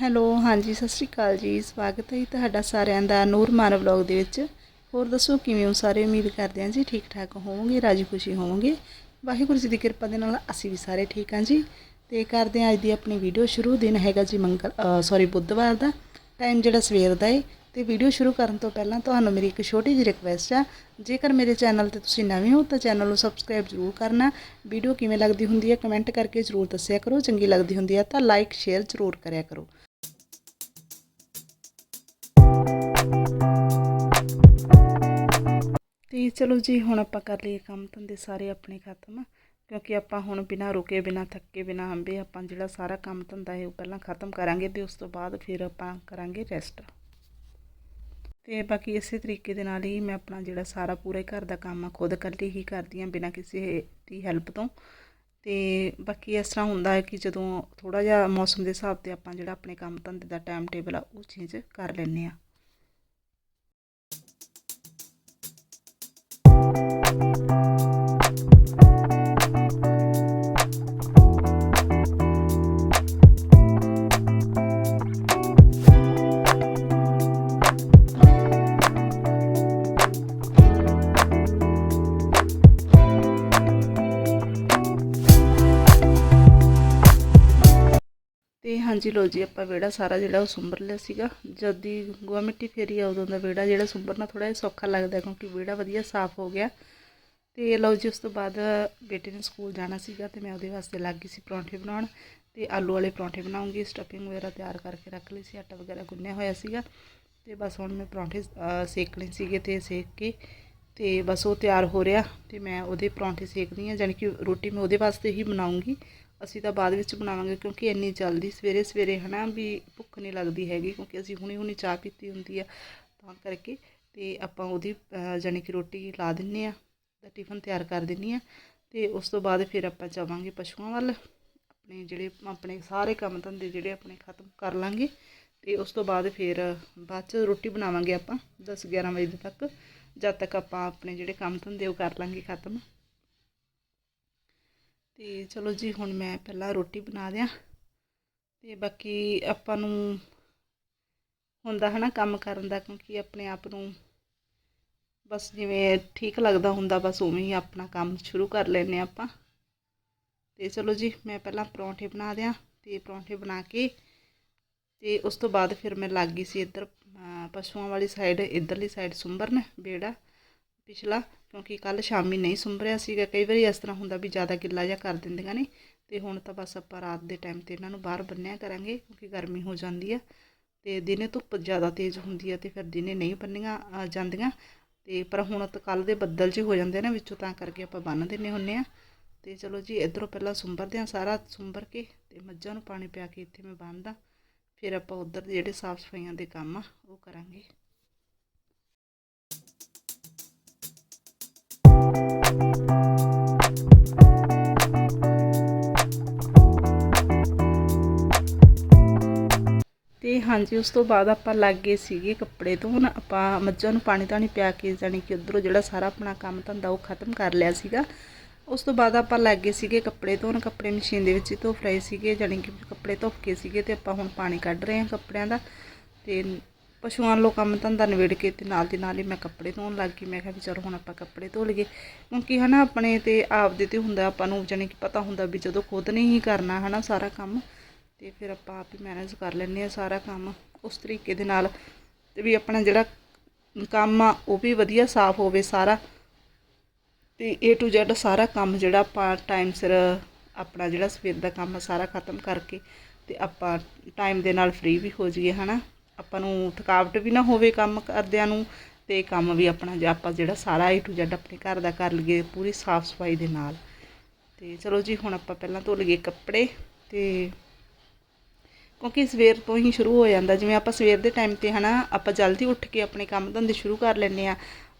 Hello, ਹਾਂਜੀ, ਸਤਿ ਸ਼੍ਰੀ ਅਕਾਲ ਜੀ। ਸਵਾਗਤ ਹੈ ਜੀ ਤੁਹਾਡਾ ਸਾਰਿਆਂ ਦਾ ਨੂਰ ਮਾਨ ਵਲੌਗ ਦੇ ਵਿੱਚ। ਹੋਰ ਦੱਸੋ, ਕਿਵੇਂ ਹੋ ਸਾਰੇ? ਉਮੀਦ ਕਰਦੇ ਹਾਂ ਜੀ ਠੀਕ ਠਾਕ ਹੋਵੋਗੇ, ਰਾਜੀ ਖੁਸ਼ੀ ਹੋਵੋਗੇ। ਵਾਹਿਗੁਰੂ ਜੀ ਦੀ ਕਿਰਪਾ ਦੇ ਨਾਲ ਅਸੀਂ ਵੀ ਸਾਰੇ ਠੀਕ ਹਾਂ ਜੀ। ਤੇ ਕਰਦੇ ਹਾਂ ਅੱਜ ਦੀ ਆਪਣੀ ਵੀਡੀਓ ਸ਼ੁਰੂ। ਦਿਨ ਹੈਗਾ ਜੀ ਮੰਗਲ ਸੌਰੀ ਬੁੱਧਵਾਰ ਦਾ। ਟਾਈਮ ਜਿਹੜਾ ਸਵੇਰ ਦਾ ਹੈ ਤੇ ਵੀਡੀਓ ਸ਼ੁਰੂ ਕਰਨ ਤੋਂ ਪਹਿਲਾਂ ਤੁਹਾਨੂੰ ਮੇਰੀ ਇੱਕ ਛੋਟੀ ਜਿਹੀ ਰਿਕਵੈਸਟ ਆ। ਜੇਕਰ ਮੇਰੇ ਚੈਨਲ ਤੇ ਤੁਸੀਂ ਨਵੇਂ ਹੋ, ਤਾਂ ਚੈਨਲ ਨੂੰ ਸਬਸਕ੍ਰਾਈਬ ਜ਼ਰੂਰ ਕਰਨਾ। ਵੀਡੀਓ ਕਿਵੇਂ ਲੱਗਦੀ ਹੁੰਦੀ ਹੈ ਕਮੈਂਟ ਕਰਕੇ ਜ਼ਰੂਰ ਦੱਸਿਆ ਕਰੋ। ਚੰਗੀ ਲੱਗਦੀ ਹੁੰਦੀ ਹੈ ਤਾਂ ਲਾਈਕ ਸ਼ੇਅਰ ਜ਼ਰੂਰ ਕਰਿਆ ਕਰੋ। ਚਲੋ ਜੀ, ਹੁਣ ਆਪਾਂ ਕਰ ਲਈਏ ਕੰਮ ਧੰਦੇ ਸਾਰੇ ਆਪਣੇ ਖਤਮ, ਕਿਉਂਕਿ ਆਪਾਂ ਹੁਣ ਬਿਨਾਂ ਰੁਕੇ, ਬਿਨਾਂ ਥੱਕੇ, ਬਿਨਾਂ ਹੰਬੇ ਆਪਾਂ ਜਿਹੜਾ ਸਾਰਾ ਕੰਮ ਧੰਦਾ ਹੈ ਉਹ ਪਹਿਲਾਂ ਖਤਮ ਕਰਾਂਗੇ ਤੇ ਉਸ ਤੋਂ ਬਾਅਦ ਫਿਰ ਆਪਾਂ ਕਰਾਂਗੇ ਰੈਸਟ ਤੇ ਬਾਕੀ ਇਸੇ ਤਰੀਕੇ ਦੇ ਨਾਲ ਹੀ ਮੈਂ ਆਪਣਾ ਜਿਹੜਾ ਸਾਰਾ ਪੂਰੇ ਘਰ ਦਾ ਕੰਮ ਆ, ਖੁਦ ਇਕੱਲੀ ਹੀ ਕਰਦੀ ਹਾਂ ਬਿਨਾਂ ਕਿਸੇ ਦੀ ਹੈਲਪ ਤੋਂ। ਤੇ ਬਾਕੀ ਇਸ ਤਰ੍ਹਾਂ ਹੁੰਦਾ ਹੈ ਕਿ ਜਦੋਂ ਥੋੜਾ ਜਿਹਾ ਮੌਸਮ ਦੇ ਹਿਸਾਬ ਤੇ ਆਪਾਂ ਜਿਹੜਾ ਆਪਣੇ ਕੰਮ ਧੰਦੇ ਦਾ ਟਾਈਮ ਟੇਬਲ ਆ, ਉਹ ਚੇਂਜ ਕਰ ਲੈਂਦੇ ਆ ਹਾਂਜੀ ਲੋ ਜੀ, ਆਪਾਂ ਵਿਹੜਾ ਸਾਰਾ ਜਿਹੜਾ ਉਹ ਸੁੰਬਰ ਲਿਆ ਸੀਗਾ। ਜਦ ਦੀ ਗੋਆ ਮਿੱਟੀ ਫੇਰੀ ਆ, ਉਦੋਂ ਦਾ ਵਿਹੜਾ ਜਿਹੜਾ ਸੁੰਬਰਨਾ ਥੋੜਾ ਜਿਹਾ ਸੌਖਾ ਲੱਗਦਾ ਕਿਉਂਕਿ ਵਿਹੜਾ ਵਧੀਆ ਸਾਫ਼ ਹੋ ਗਿਆ। ਤੇ ਲਓ ਜੀ, ਉਸ ਤੋਂ ਬਾਅਦ ਬੇਟੇ ਨੇ ਸਕੂਲ ਜਾਣਾ ਸੀਗਾ ਤੇ ਮੈਂ ਉਹਦੇ ਵਾਸਤੇ ਲੱਗ ਗਈ ਸੀ ਪਰੌਂਠੇ ਬਣਾਉਣ। ਤੇ ਆਲੂ ਵਾਲੇ ਪਰੌਂਠੇ ਬਣਾਉਂਗੀ ਸਟਫਿੰਗ ਵਗੈਰਾ ਤਿਆਰ ਕਰਕੇ ਰੱਖ ਲਈ ਸੀ, ਆਟਾ ਵਗੈਰਾ ਗੁੰਨਿਆ ਹੋਇਆ ਸੀਗਾ। ਤੇ ਬਸ ਹੁਣ ਮੈਂ ਪਰੌਂਠੇ ਸੇਕਣੇ ਸੀਗੇ ਤੇ ਸੇਕ ਕੇ, ਤੇ ਬਸ ਉਹ ਤਿਆਰ ਹੋ ਰਿਹਾ। ਤੇ ਮੈਂ ਉਹਦੇ ਪਰੌਂਠੇ ਸੇਕਦੀ ਹਾਂ, ਜਾਣੀ ਕਿ ਰੋਟੀ ਮੈਂ ਉਹਦੇ ਵਾਸਤੇ ਹੀ ਬਣਾਉਂਗੀ। ਅਸੀਂ ਤਾਂ ਬਾਅਦ ਵਿੱਚ ਬਣਾਵਾਂਗੇ ਕਿਉਂਕਿ ਇੰਨੀ ਜਲਦੀ ਸਵੇਰੇ ਸਵੇਰੇ ਹਨਾ ਵੀ ਭੁੱਖ ਨਹੀਂ ਲੱਗਦੀ ਹੈਗੀ ਕਿਉਂਕਿ ਅਸੀਂ ਹੁਣੀ ਹੁਣੀ ਚਾਹ ਪੀਤੀ ਹੁੰਦੀ ਆ ਤਾਂ ਕਰਕੇ ਤੇ ਆਪਾਂ ਉਹਦੀ ਅਹ, ਜਾਣੀ ਕਿ ਰੋਟੀ ਲਾ ਦਿੰਨੇ ਆ ਦਾ ਟਿਫਨ ਤਿਆਰ ਕਰ ਦਿੰਨੀ ਆ ਤੇ ਉਸ ਤੋਂ ਬਾਅਦ ਫਿਰ ਆਪਾਂ ਜਾਵਾਂਗੇ ਪਸ਼ੂਆਂ ਵੱਲ ਆਪਣੇ ਜਿਹੜੇ ਆਪਣੇ ਸਾਰੇ ਕੰਮ ਧੰਦੇ ਜਿਹੜੇ ਆਪਣੇ ਖਤਮ ਕਰ ਲਾਂਗੇ ਤੇ ਉਸ ਤੋਂ ਬਾਅਦ ਫਿਰ ਬਾਅਦ ਚ ਰੋਟੀ ਬਣਾਵਾਂਗੇ ਆਪਾਂ 10 11 ਵਜੇ ਤੱਕ ਜਦ ਤੱਕ ਆਪਾਂ ਆਪਣੇ ਜਿਹੜੇ ਕੰਮ ਧੰਦੇ ਉਹ ਕਰ ਲਾਂਗੇ ਖਤਮ। ਤੇ ਚਲੋ ਜੀ, ਹੁਣ ਮੈਂ ਪਹਿਲਾਂ ਰੋਟੀ ਬਣਾ ਦਿਆਂ ਤੇ ਬਾਕੀ ਆਪਾਂ ਨੂੰ ਹੁੰਦਾ ਹਨਾ ਕੰਮ ਕਰਨ ਦਾ, ਕਿਉਂਕਿ ਆਪਣੇ ਆਪ ਨੂੰ ਬਸ ਜਿਵੇਂ ਠੀਕ ਲੱਗਦਾ ਹੁੰਦਾ, ਬਸ ਉਵੇਂ ਹੀ ਆਪਣਾ ਕੰਮ ਸ਼ੁਰੂ ਕਰ ਲੈਨੇ ਆਪਾਂ। ਤੇ ਚਲੋ ਜੀ, ਮੈਂ ਪਹਿਲਾਂ ਪਰੌਂਠੇ ਬਣਾ ਦਿਆਂ ਤੇ ਪਰੌਂਠੇ ਬਣਾ ਕੇ ਤੇ ਉਸ ਤੋਂ ਬਾਅਦ ਫਿਰ ਮੈਂ ਲੱਗ ਗਈ ਸੀ ਇੱਧਰ ਪਸ਼ੂਆਂ ਵਾਲੀ ਸਾਈਡ ਇੱਧਰਲੀ ਸਾਈਡ ਸੁੰਬਰਨ ਬੇੜਾ ਪਿਛਲਾ ਕਿਉਂਕਿ ਕੱਲ ਸ਼ਾਮੀ ਨਹੀਂ ਸੁੰਬਰਿਆ ਸੀਗਾ। ਕਈ ਵਾਰੀ ਇਸ ਤਰ੍ਹਾਂ ਹੁੰਦਾ ਵੀ ਜ਼ਿਆਦਾ ਗਿੱਲਾ ਜਿਹਾ ਕਰ ਦਿੰਦੀਆਂ ਨੇ ਤੇ ਹੁਣ ਤਾਂ ਬਸ ਆਪਾਂ ਰਾਤ ਦੇ ਟਾਈਮ ਤੇ ਇਹਨਾਂ ਨੂੰ ਬਾਹਰ ਬੰਨਿਆ ਕਰਾਂਗੇ ਕਿਉਂਕਿ ਗਰਮੀ ਹੋ ਜਾਂਦੀ ਆ। ਤੇ ਦਿਨੇ ਧੁੱਪ ਜ਼ਿਆਦਾ ਤੇਜ਼ ਹੁੰਦੀ ਆ ਤੇ ਫਿਰ ਦਿਨੇ ਨਹੀਂ ਬੰਨੀਆਂ ਅਹ, ਜਾਂਦੀਆਂ। ਤੇ ਪਰ ਹੁਣ ਤਾਂ ਕੱਲ ਦੇ ਬੱਦਲ ਜਿਹੇ ਹੋ ਜਾਂਦੇ ਨੇ ਵਿੱਚੋਂ ਤਾਂ ਕਰਕੇ ਆਪਾਂ ਬੰਨ ਦਿੰਨੇ ਹੁੰਨੇ ਆ। ਤੇ ਚਲੋ ਜੀ ਇਧਰੋਂ ਪਹਿਲਾਂ ਸੁੰਬਰਦੇ ਆ ਸਾਰਾ ਸੁੰਬਰ ਕੇ ਤੇ ਮੱਝਾਂ ਨੂੰ ਪਾਣੀ ਪਿਆ ਕੇ ਇੱਥੇ ਮੈਂ ਬੰਨਦਾ ਫਿਰ ਆਪਾਂ ਉਧਰ ਜਿਹੜੇ ਸਾਫ਼ ਸਫਾਈਆਂ ਦੇ ਕੰਮ ਆ ਉਹ ਕਰਾਂਗੇ। ਤੇ ਹਾਂਜੀ, ਉਸ ਤੋਂ ਬਾਅਦ ਆਪਾਂ ਲੱਗ ਗਏ ਸੀਗੇ ਕੱਪੜੇ ਧੋਣ। ਆਪਾਂ ਮੱਝਾਂ ਨੂੰ ਪਾਣੀ ਤਾਣੀ ਪਿਆ ਕੇ ਜਾਣੀ ਕਿ ਉਧਰੋਂ ਜਿਹੜਾ ਸਾਰਾ ਆਪਣਾ ਕੰਮ ਧੰਦਾ ਉਹ ਖਤਮ ਕਰ ਲਿਆ ਸੀਗਾ। ਉਸ ਤੋਂ ਬਾਅਦ ਆਪਾਂ ਲੱਗ ਗਏ ਸੀਗੇ ਕੱਪੜੇ ਧੋਣ। ਕੱਪੜੇ ਮਸ਼ੀਨ ਦੇ ਵਿੱਚ ਹੀ ਧੋ ਰਹੇ ਸੀਗੇ, ਜਾਣੀ ਕਿ ਕੱਪੜੇ ਧੁੱਪ ਕੇ ਸੀਗੇ ਤੇ ਆਪਾਂ ਹੁਣ ਪਾਣੀ ਕੱਢ ਰਹੇ ਹਾਂ ਕੱਪੜਿਆਂ ਦਾ। ਤੇ ਪਸ਼ੂਆਂ ਲੋ ਕੰਮ ਧੰਦਾ ਨਿਬੇੜ ਕੇ ਤੇ ਨਾਲ ਦੀ ਨਾਲ ਹੀ ਮੈਂ ਕੱਪੜੇ ਧੋਣ ਲੱਗ ਗਈ। ਮੈਂ ਕਿਹਾ ਵੀ ਚਲੋ ਹੁਣ ਆਪਾਂ ਕੱਪੜੇ ਧੋ ਲਈਏ। ਕਿਉਂਕਿ ਹਨਾ ਆਪਣੇ ਤੇ ਆਪਦੇ ਤੇ ਹੁੰਦਾ, ਆਪਾਂ ਨੂੰ ਜਾਣੀ ਕਿ ਪਤਾ ਹੁੰਦਾ ਵੀ ਜਦੋਂ ਖੁਦ ਨੇ ਹੀ ਕਰਨਾ ਹਨਾ ਸਾਰਾ ਕੰਮ, ਤੇ ਫਿਰ ਆਪਾਂ ਆਪ ਹੀ ਮੈਨੇਜ ਕਰ ਲੈਂਦੇ ਆ ਸਾਰਾ ਕੰਮ ਉਸ ਤਰੀਕੇ ਦੇ ਨਾਲ। ਤੇ ਵੀ ਆਪਣਾ ਜਿਹੜਾ ਕੰਮ ਆ, ਉਹ ਵੀ ਵਧੀਆ ਸਾਫ਼ ਹੋਵੇ ਸਾਰਾ। ਤੇ A to Z ਸਾਰਾ ਕੰਮ ਜਿਹੜਾ ਆਪਾਂ ਟਾਈਮ ਸਿਰ ਆਪਣਾ ਜਿਹੜਾ ਸਵੇਰ ਦਾ ਕੰਮ ਆ, ਸਾਰਾ ਖਤਮ ਕਰਕੇ ਤੇ ਆਪਾਂ ਟਾਈਮ ਦੇ ਨਾਲ ਫ੍ਰੀ ਵੀ ਹੋ ਜਾਈਏ ਹਨਾ। ਆਪਾਂ ਨੂੰ ਥਕਾਵਟ ਵੀ ਨਾ ਹੋਵੇ ਕੰਮ ਕਰਦਿਆਂ ਨੂੰ ਤੇ ਕੰਮ ਵੀ ਆਪਣਾ ਜੇ ਆਪਾਂ ਜਿਹੜਾ ਸਾਰਾ A to Z ਆਪਣੇ ਘਰ ਦਾ ਕਰ ਲਈਏ ਪੂਰੀ ਸਾਫ਼ ਸਫ਼ਾਈ ਦੇ ਨਾਲ। ਤੇ ਚਲੋ ਜੀ, ਹੁਣ ਆਪਾਂ ਪਹਿਲਾਂ ਧੋ ਲਈਏ ਕੱਪੜੇ ਤੇ ਕਿਉਂਕਿ ਸਵੇਰ ਤੋਂ ਹੀ ਸ਼ੁਰੂ ਹੋ ਜਾਂਦਾ। ਜਿਵੇਂ ਆਪਾਂ ਸਵੇਰ ਦੇ ਟਾਈਮ ਤੇ ਹਨਾ, ਆਪਾਂ ਜਲਦੀ ਉੱਠ ਕੇ ਆਪਣੇ ਕੰਮ ਧੰਦੇ ਸ਼ੁਰੂ ਕਰ ਲੈਂਦੇ ਆ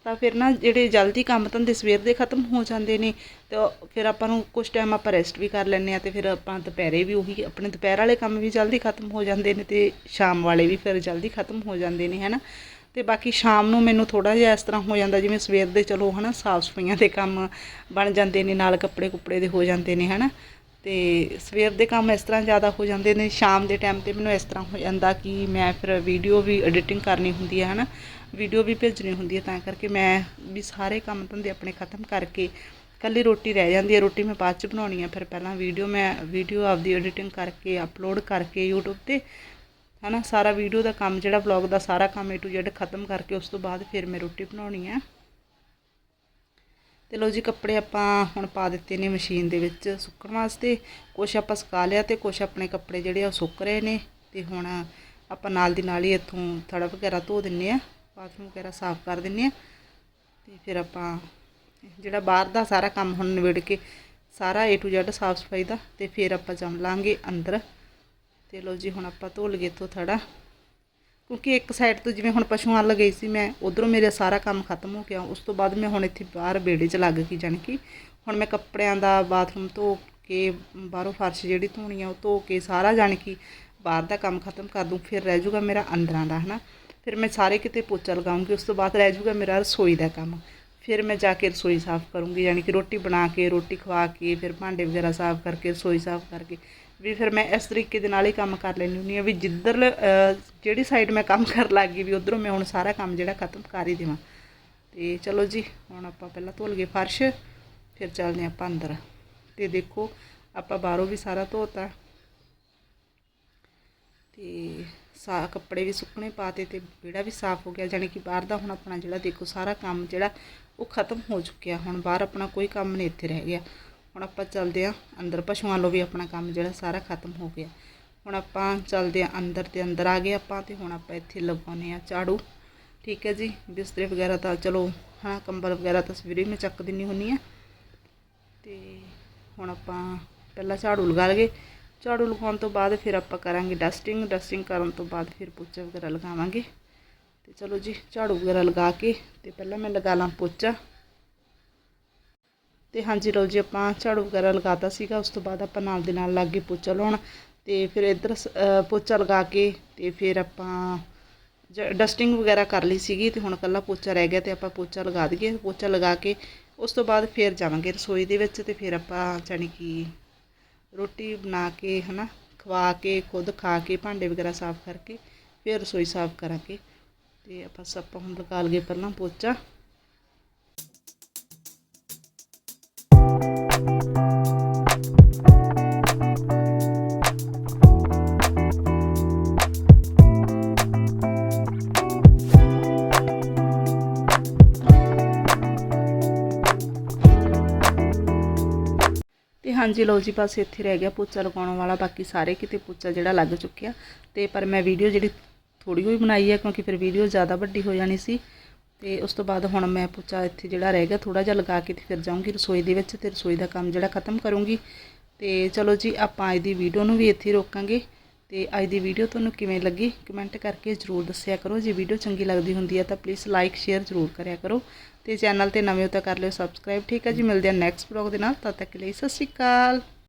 ਤਾਂ ਫਿਰ ਨਾ ਜਿਹੜੇ ਜਲਦੀ ਕੰਮ ਧੰਦੇ ਸਵੇਰ ਦੇ ਖਤਮ ਹੋ ਜਾਂਦੇ ਨੇ, ਤੇ ਫਿਰ ਆਪਾਂ ਨੂੰ ਕੁਝ ਟਾਈਮ ਆਪਾਂ ਰੈਸਟ ਵੀ ਕਰ ਲੈਂਦੇ ਆ ਤੇ ਫਿਰ ਆਪਾਂ ਦੁਪਹਿਰੇ ਵੀ ਉਹੀ ਆਪਣੇ ਦੁਪਹਿਰ ਵਾਲੇ ਕੰਮ ਵੀ ਜਲਦੀ ਖਤਮ ਹੋ ਜਾਂਦੇ ਨੇ ਤੇ ਸ਼ਾਮ ਵਾਲੇ ਵੀ ਫਿਰ ਜਲਦੀ ਖਤਮ ਹੋ ਜਾਂਦੇ ਨੇ, ਹਨਾ? ਤੇ ਬਾਕੀ ਸ਼ਾਮ ਨੂੰ ਮੈਨੂੰ ਥੋੜਾ ਜਿਹਾ ਇਸ ਤਰ੍ਹਾਂ ਹੋ ਜਾਂਦਾ ਜਿਵੇਂ ਸਵੇਰ ਦੇ ਚਲੋ, ਹਨਾ ਸਾਫ਼ ਸਫਾਈਆਂ ਦੇ ਕੰਮ ਬਣ ਜਾਂਦੇ ਨੇ, ਨਾਲ ਕੱਪੜੇ ਕੁੱਪੜੇ ਦੇ ਹੋ ਜਾਂਦੇ ਨੇ, ਹਨਾ? ਤੇ ਸਵੇਰ ਦੇ ਕੰਮ ਇਸ ਤਰ੍ਹਾਂ ਜ਼ਿਆਦਾ ਹੋ ਜਾਂਦੇ ਨੇ, ਸ਼ਾਮ ਦੇ ਟਾਈਮ ਤੇ ਮੈਨੂੰ ਇਸ ਤਰ੍ਹਾਂ ਹੋ ਜਾਂਦਾ ਕਿ ਮੈਂ ਫਿਰ ਵੀਡੀਓ ਵੀ ਐਡੀਟਿੰਗ ਕਰਨੀ ਹੁੰਦੀ ਹੈ, ਹਨਾ? ਵੀਡੀਓ ਵੀ ਭੇਜਣੀ ਹੁੰਦੀ ਹੈ, ਤਾਂ ਕਰਕੇ ਮੈਂ ਵੀ ਸਾਰੇ ਕੰਮ ਧੰਦੇ ਆਪਣੇ ਖਤਮ ਕਰਕੇ ਕੱਲੀ ਰੋਟੀ ਰਹਿ ਜਾਂਦੀ ਹੈ। ਰੋਟੀ ਮੈਂ ਬਾਅਦ ਚ ਬਣਾਉਣੀ ਹੈ, ਫਿਰ ਪਹਿਲਾਂ ਵੀਡੀਓ ਮੈਂ ਵੀਡੀਓ ਆਪਦੀ ਐਡੀਟਿੰਗ ਕਰਕੇ ਅਪਲੋਡ ਕਰਕੇ YouTube ਤੇ, ਹਨਾ? ਸਾਰਾ ਵੀਡੀਓ ਦਾ ਕੰਮ ਜਿਹੜਾ ਵਲੌਗ ਦਾ ਸਾਰਾ ਕੰਮ A to Z ਖਤਮ ਕਰਕੇ ਉਸ ਤੋਂ ਬਾਅਦ ਫਿਰ ਮੈਂ ਰੋਟੀ ਬਣਾਉਣੀ ਹੈ। ਤੇ ਲੋ ਜੀ ਕੱਪੜੇ ਆਪਾਂ ਹੁਣ ਪਾ ਦਿੱਤੇ ਨੇ ਮਸ਼ੀਨ ਦੇ ਵਿੱਚ ਸੁੱਕਣ ਵਾਸਤੇ। ਕੁਛ ਆਪਾਂ ਸੁਕਾ ਲਿਆ ਤੇ ਕੁਛ ਆਪਣੇ ਕੱਪੜੇ ਜਿਹੜੇ ਆ ਉਹ ਸੁੱਕ ਰਹੇ ਨੇ। ਤੇ ਹੁਣ ਆਪਾਂ ਨਾਲ ਦੀ ਨਾਲ ਹੀ ਇੱਥੋਂ ਥੜਾ ਵਗੈਰਾ ਧੋ ਦਿੰਨੇ ਆ, ਬਾਥਰੂਮ ਵਗੈਰਾ ਸਾਫ਼ ਕਰ ਦਿੰਨੇ ਆ। ਤੇ ਫਿਰ ਆਪਾਂ ਜਿਹੜਾ ਬਾਹਰ ਦਾ ਸਾਰਾ ਕੰਮ ਹੁਣ ਨਿਬੜ ਕੇ ਸਾਰਾ A to Z ਸਾਫ਼ ਸਫ਼ਾਈ ਦਾ ਤੇ ਫਿਰ ਆਪਾਂ ਜਮ ਲਾਂਗੇ ਅੰਦਰ। ਤੇ ਲੋ ਜੀ ਹੁਣ ਆਪਾਂ ਧੋ ਲਈਏ ਇੱਥੋਂ ਥੜਾ। ਕਿਉਂਕਿ ਇੱਕ ਸਾਈਡ ਤੋਂ ਜਿਵੇਂ ਹੁਣ ਪਸ਼ੂਆਂ ਵੱਲ ਗਈ ਸੀ ਮੈਂ, ਉਧਰੋਂ ਮੇਰਾ ਸਾਰਾ ਕੰਮ ਖਤਮ ਹੋ ਗਿਆ। ਉਸ ਤੋਂ ਬਾਅਦ ਮੈਂ ਹੁਣ ਇੱਥੇ ਬਾਹਰ ਬੇੜੇ 'ਚ ਲੱਗ ਗਈ, ਜਾਣੀ ਕਿ ਹੁਣ ਮੈਂ ਕੱਪੜਿਆਂ ਦਾ ਬਾਥਰੂਮ ਧੋ ਕੇ, ਬਾਹਰੋਂ ਫਰਸ਼ ਜਿਹੜੀ ਧੋਣੀ ਆ ਉਹ ਧੋ ਕੇ ਸਾਰਾ ਜਾਣੀ ਕਿ ਬਾਹਰ ਦਾ ਕੰਮ ਖਤਮ ਕਰ ਦੂੰ, ਫਿਰ ਰਹਿ ਜਾਊਗਾ ਮੇਰਾ ਅੰਦਰਾਂ ਦਾ, ਹਨਾ। ਫਿਰ ਮੈਂ ਸਾਰੇ ਕਿਤੇ ਪੋਚਾ ਲਗਾਉਂਗੀ, ਉਸ ਤੋਂ ਬਾਅਦ ਰਹਿ ਜਾਊਗਾ ਮੇਰਾ ਰਸੋਈ ਦਾ ਕੰਮ। ਫਿਰ ਮੈਂ ਜਾ ਕੇ ਰਸੋਈ ਸਾਫ਼ ਕਰੂੰਗੀ ਯਾਨੀ ਕਿ ਰੋਟੀ ਬਣਾ ਕੇ, ਰੋਟੀ ਖਵਾ ਕੇ, ਫਿਰ ਭਾਂਡੇ ਵਗੈਰਾ ਸਾਫ਼ ਕਰਕੇ, ਰਸੋਈ ਸਾਫ਼ ਕਰਕੇ। ਵੀ ਫਿਰ ਮੈਂ ਇਸ ਤਰੀਕੇ ਦੇ ਨਾਲ ਹੀ ਕੰਮ ਕਰ ਲੈਂਦੀ ਹੁੰਦੀ ਹਾਂ ਵੀ ਜਿੱਧਰ ਜਿਹੜੀ ਸਾਈਡ ਮੈਂ ਕੰਮ ਕਰਨ ਲੱਗ ਗਈ ਵੀ ਉਧਰੋਂ ਮੈਂ ਹੁਣ ਸਾਰਾ ਕੰਮ ਜਿਹੜਾ ਖਤਮ ਕਰ ਹੀ ਦੇਵਾਂ। ਤੇ ਚਲੋ ਜੀ, ਹੁਣ ਆਪਾਂ ਪਹਿਲਾਂ ਧੋ ਲਈਏ ਫਰਸ਼, ਫਿਰ ਚੱਲਦੇ ਆਪਾਂ ਅੰਦਰ। ਤੇ ਦੇਖੋ, ਆਪਾਂ ਬਾਹਰੋਂ ਵੀ ਸਾਰਾ ਧੋਤਾ। ਤੇ ਸਾ ਕੱਪੜੇ ਵੀ ਸੁੱਕਣੇ ਪਾਤੇ ਤੇ ਵਿਹੜਾ ਵੀ ਸਾਫ਼ ਹੋ ਗਿਆ, ਜਾਣੀ ਕਿ ਬਾਹਰ ਦਾ ਹੁਣ ਆਪਣਾ ਜਿਹੜਾ ਦੇਖੋ ਸਾਰਾ ਕੰਮ ਜਿਹੜਾ ਉਹ ਖਤਮ ਹੋ ਚੁੱਕਿਆ। ਹੁਣ ਬਾਹਰ ਆਪਣਾ ਕੋਈ ਕੰਮ ਨਹੀਂ ਇੱਥੇ ਰਹਿ ਗਿਆ। ਹੁਣ ਆਪਾਂ ਚੱਲਦੇ ਆ ਅੰਦਰ, ਪਸ਼ੂਆਂ ਲੋ ਵੀ ਆਪਣਾ ਕੰਮ ਜਿਹੜਾ ਸਾਰਾ ਖਤਮ ਹੋ ਗਿਆ। ਹੁਣ ਆਪਾਂ ਚੱਲਦੇ ਆ ਅੰਦਰ ਤੇ ਅੰਦਰ ਆ ਗਏ ਆਪਾਂ ਤੇ ਹੁਣ ਆਪਾਂ ਇੱਥੇ ਲਗਾਉਨੇ ਆ ਝਾੜੂ। ਠੀਕ ਹੈ ਜੀ, ਬਿਸਤਰੇ ਵਗੈਰਾ ਤਾਂ ਚਲੋ, ਹਾਂ, ਕੰਬਲ ਵਗੈਰਾ ਤਾਂ ਸਵੇਰੇ ਮੈਂ ਚੱਕ ਦਿੰਨੀ ਹੁੰਨੀ ਆ ਤੇ ਹੁਣ ਆਪਾਂ ਪਹਿਲਾਂ ਝਾੜੂ ਲਗਾ ਲਈਏ। ਝਾੜੂ ਲਗਾਉਣ ਤੋਂ ਬਾਅਦ ਫਿਰ ਆਪਾਂ ਕਰਾਂਗੇ ਡਸਟਿੰਗ ਡਸਟਿੰਗ ਕਰਨ ਤੋਂ ਬਾਅਦ ਫਿਰ ਪੋਚਾ ਵਗੈਰਾ ਲਗਾਵਾਂਗੇ। ਤੇ ਚਲੋ ਜੀ, ਝਾੜੂ ਵਗੈਰਾ ਲਗਾ ਕੇ ਤੇ ਪਹਿਲਾਂ ਮੈਂ ਲਗਾ ਲਾਂ ਪੋਚਾ। ਤੇ ਹਾਂਜੀ ਲਓ ਜੀ, ਆਪਾਂ ਝਾੜੂ ਵਗੈਰਾ ਲਗਾਤਾ ਸੀਗਾ, ਉਸ ਤੋਂ ਬਾਅਦ ਆਪਾਂ ਨਾਲ ਦੇ ਨਾਲ ਲੱਗ ਗਏ ਪੋਚਾ ਲਾਉਣ ਤੇ ਫਿਰ ਇੱਧਰ ਸ- ਪੋਚਾ ਲਗਾ ਕੇ ਤੇ ਫਿਰ ਆਪਾਂ ਡਸਟਿੰਗ ਵਗੈਰਾ ਕਰ ਲਈ ਸੀਗੀ ਤੇ ਹੁਣ ਕੱਲਾ ਪੋਚਾ ਰਹਿ ਗਿਆ ਤੇ ਆਪਾਂ ਪੋਚਾ ਲਗਾ ਦਈਏ, ਪੋਚਾ ਲਗਾ ਕੇ ਉਸ ਤੋਂ ਬਾਅਦ ਫਿਰ ਜਾਵਾਂਗੇ ਰਸੋਈ ਦੇ ਵਿੱਚ ਤੇ ਫਿਰ ਆਪਾਂ ਜਾਣੀ ਕਿ ਰੋਟੀ ਬਣਾ ਕੇ ਹਨਾ, ਖਵਾ ਕੇ, ਖੁਦ ਖਾ ਕੇ, ਭਾਂਡੇ ਵਗੈਰਾ ਸਾਫ਼ ਕਰਕੇ ਫਿਰ ਰਸੋਈ ਸਾਫ਼ ਕਰਾਂਗੇ ਤੇ ਆਪਾਂ ਸਭ ਆਪਾਂ ਹੁਣ ਲਗਾ ਲਈਏ ਪਹਿਲਾਂ ਪੋਚਾ। ਤੇ ਹਾਂਜੀ ਲਓ ਜੀ, ਬਸ ਇੱਥੇ ਰਹਿ ਗਿਆ ਪੋਚਾ ਲਗਾਉਣ ਵਾਲਾ, ਬਾਕੀ ਸਾਰੇ ਕਿਤੇ ਪੋਚਾ ਜਿਹੜਾ ਲੱਗ ਚੁੱਕਿਆ। ਤੇ ਪਰ ਮੈਂ ਵੀਡੀਓ ਜਿਹੜੀ ਥੋੜੀ ਹੋਈ ਬਣਾਈ ਹੈ ਕਿਉਂਕਿ ਫਿਰ ਵੀਡੀਓ ਜ਼ਿਆਦਾ ਵੱਡੀ ਹੋ ਜਾਣੀ ਸੀ। ਤੇ ਉਸ ਤੋਂ ਬਾਅਦ ਹੁਣ ਮੈਂ ਪੋਚਾ ਇੱਥੇ ਜਿਹੜਾ ਰਹਿ ਗਿਆ ਥੋੜਾ ਜਿਹਾ ਲਗਾ ਕੇ ਤੇ ਫਿਰ ਜਾਊਂਗੀ ਰਸੋਈ ਦੇ ਵਿੱਚ ਤੇ ਰਸੋਈ ਦਾ ਕੰਮ ਜਿਹੜਾ ਖਤਮ ਕਰੂੰਗੀ। ਤੇ ਚਲੋ ਜੀ, ਆਪਾਂ ਅੱਜ ਦੀ ਵੀਡੀਓ ਨੂੰ ਵੀ ਇੱਥੇ ਰੋਕਾਂਗੇ। ਤੇ ਅੱਜ ਦੀ ਵੀਡੀਓ ਤੁਹਾਨੂੰ ਕਿਵੇਂ ਲੱਗੀ? ਕਮੈਂਟ ਕਰਕੇ ਜਰੂਰ ਦੱਸਿਆ ਕਰੋ। ਜੇ ਵੀਡੀਓ ਚੰਗੀ ਲੱਗਦੀ ਹੁੰਦੀ ਹੈ ਤਾਂ ਪਲੀਜ਼ ਲਾਈਕ ਸ਼ੇਅਰ ਜਰੂਰ ਕਰਿਆ ਕਰੋ। ਤੇ ਚੈਨਲ ਤੇ ਨਵੇਂ ਹੋ ਤਾਂ ਕਰ ਲਿਓ ਸਬਸਕ੍ਰਾਈਬ ਠੀਕ ਹੈ ਜੀ, ਮਿਲਦੇ ਹਾਂ ਨੈਕਸਟ ਬਲੌਗ ਦੇ ਨਾਲ। ਤਦ ਤੱਕ ਲਈ ਸਤਿ ਸ਼੍ਰੀ ਅਕਾਲ।